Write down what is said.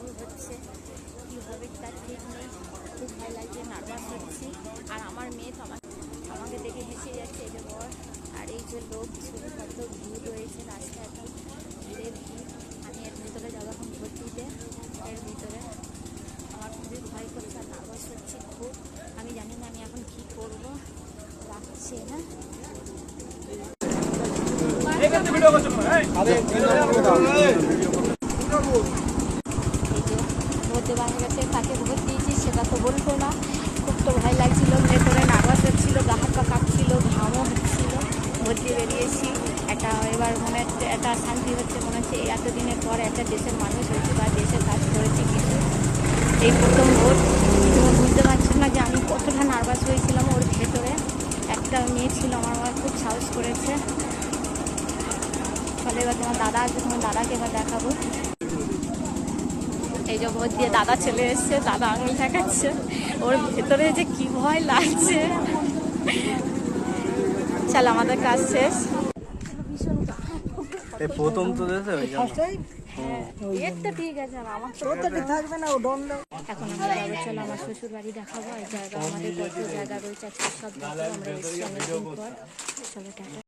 কেমন হচ্ছে কী হবে তার ঠিক নেই খুব ভয় লাগছে নার্ভাস হচ্ছি। আর আমার মেয়ে তো আমাকে আমাকে দেখে হেসে যাচ্ছে এই যে বর আর এই যে লোক ছোটো কত ভিড় রয়েছে রাস্তা এখন ভিড়ে ভিড়। আমি এর ভিতরে যাব এখন ভর্তিতে এর ভিতরে। আমার খুবই ভয় করছে আর নার্ভাস হচ্ছে খুব। আমি জানি না আমি এখন কী করব রাখছি না। ভিডিও হয়ে গেছে কাকে ভোট দিয়েছি, সেটা তো বলব না। খুব তো ভয় লাগছিল, ভেতরে নার্ভাস হচ্ছিল গা হাত পা কাঁপছিল, ঘামও হচ্ছিল। ভোট দিয়ে বেরিয়েছি। একটা এবার মনে হচ্ছে, একটা শান্তি হচ্ছে, মনে হচ্ছে এতদিনের পর একটা দেশের মানুষ হয়েছে বা দেশের কাজ করেছি কিছু। এই প্রথম ভোট। তুমি বুঝতে পারছ না যে আমি কতটা নার্ভাস হয়েছিলাম ওর ভেতরে। একটা মেয়ে ছিল আমার মা খুব সাহস করেছে। ফলে এবার তোমার দাদা আসবে তোমার দাদাকে এবার দেখাবো। এই যে ভোট দিয়ে দাদা চলে এসছে দাদা আঙুল দেখাচ্ছে। ওর ভেতরে যে কি ভয় লাগছে। চল আমাদের কাজ শেষ। প্রথম তো দণ্ড এখন আমরা যাব চলো আমার শ্বশুর বাড়ি দেখাবো। এই জায়গা আমাদের কত জায়গা রয়েছে আজকে সব দেখাবো আমরা এসেছি অনেকদিন পর। চলো টাটা।